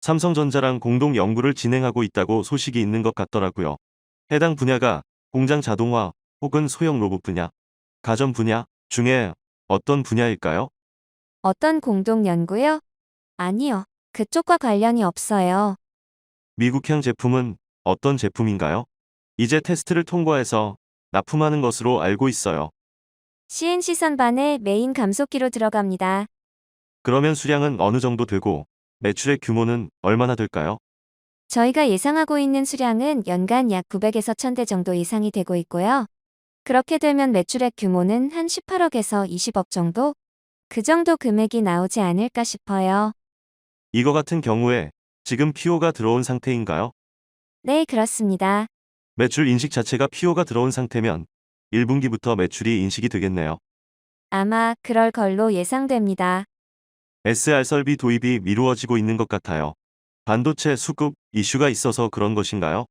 삼성전자랑 공동 연구를 진행하고 있다고 소식이 있는 것 같더라고요. 해당 분야가 공장 자동화 혹은 소형 로봇 분야, 가전 분야 중에 어떤 분야일까요? 어떤 공동 연구요? 아니요. 그쪽과 관련이 없어요. 미국형 제품은 어떤 제품인가요? 이제 테스트를 통과해서 납품하는 것으로 알고 있어요. CNC 선반에 메인 감속기로 들어갑니다. 그러면 수량은 어느 정도 되고 매출의 규모는 얼마나 될까요? 저희가 예상하고 있는 수량은 연간 약 900에서 1000대 정도 예상이 되고 있고요. 그렇게 되면 매출액 규모는 한 18억에서 20억 정도? 그 정도 금액이 나오지 않을까 싶어요. 이거 같은 경우에 지금 PO가 들어온 상태인가요? 네, 그렇습니다. 매출 인식 자체가 PO가 들어온 상태면 1분기부터 매출이 인식이 되겠네요. 아마 그럴 걸로 예상됩니다. SR 설비 도입이 미루어지고 있는 것 같아요. 반도체 수급 이슈가 있어서 그런 것인가요?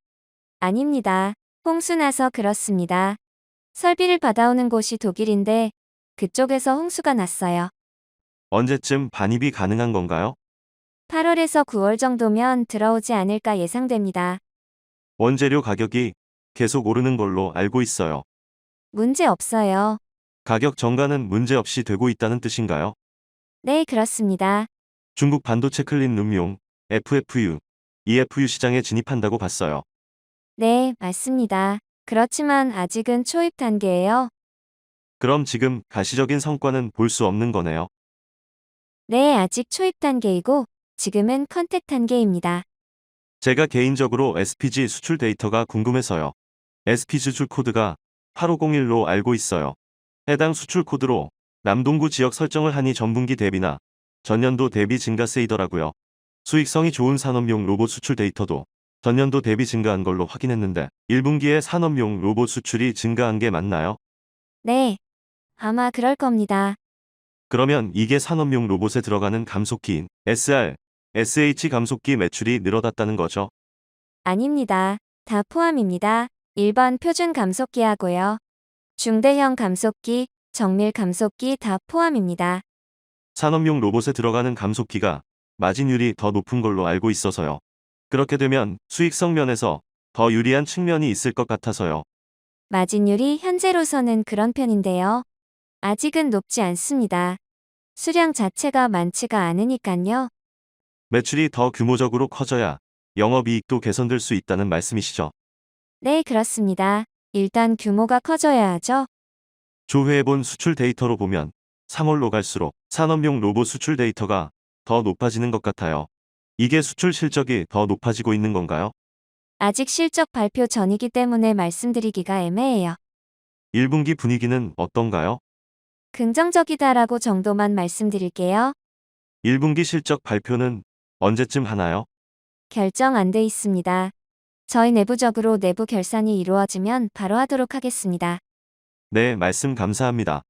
아닙니다. 홍수 나서 그렇습니다. 설비를 받아오는 곳이 독일인데 그쪽에서 홍수가 났어요. 언제쯤 반입이 가능한 건가요? 8월에서 9월 정도면 들어오지 않을까 예상됩니다. 원재료 가격이 계속 오르는 걸로 알고 있어요. 문제 없어요. 가격 정가는 문제없이 되고 있다는 뜻인가요? 네, 그렇습니다. 중국 반도체 클린 룸용 FFU, EFU 시장에 진입한다고 봤어요. 네, 맞습니다. 그렇지만 아직은 초입 단계예요. 그럼 지금 가시적인 성과는 볼 수 없는 거네요. 네, 아직 초입 단계이고 지금은 컨택 단계입니다. 제가 개인적으로 SPG 수출 데이터가 궁금해서요. SP 수출 코드가 8501로 알고 있어요. 해당 수출 코드로 남동구 지역 설정을 하니 전분기 대비나 전년도 대비 증가세이더라고요. 수익성이 좋은 산업용 로봇 수출 데이터도 전년도 대비 증가한 걸로 확인했는데 1분기에 산업용 로봇 수출이 증가한 게 맞나요? 네, 아마 그럴 겁니다. 그러면 이게 산업용 로봇에 들어가는 감속기인 SR, SH 감속기 매출이 늘어났다는 거죠. 아닙니다. 다 포함입니다. 1번 표준 감속기하고요. 중대형 감속기, 정밀 감속기 다 포함입니다. 산업용 로봇에 들어가는 감속기가 마진율이 더 높은 걸로 알고 있어서요. 그렇게 되면 수익성 면에서 더 유리한 측면이 있을 것 같아서요. 마진율이 현재로서는 그런 편인데요. 아직은 높지 않습니다. 수량 자체가 많지가 않으니깐요. 매출이 더 규모적으로 커져야 영업이익도 개선될 수 있다는 말씀이시죠. 네, 그렇습니다. 일단 규모가 커져야 하죠. 조회해본 수출 데이터로 보면 3월로 갈수록 산업용 로봇 수출 데이터가 더 높아지는 것 같아요. 이게 수출 실적이 더 높아지고 있는 건가요? 아직 실적 발표 전이기 때문에 말씀드리기가 애매해요. 1분기 분위기는 어떤가요? 긍정적이다라고 정도만 말씀드릴게요. 1분기 실적 발표는 언제쯤 하나요? 결정 안 돼 있습니다. 저희 내부적으로 내부 결산이 이루어지면 바로 하도록 하겠습니다. 네, 말씀 감사합니다.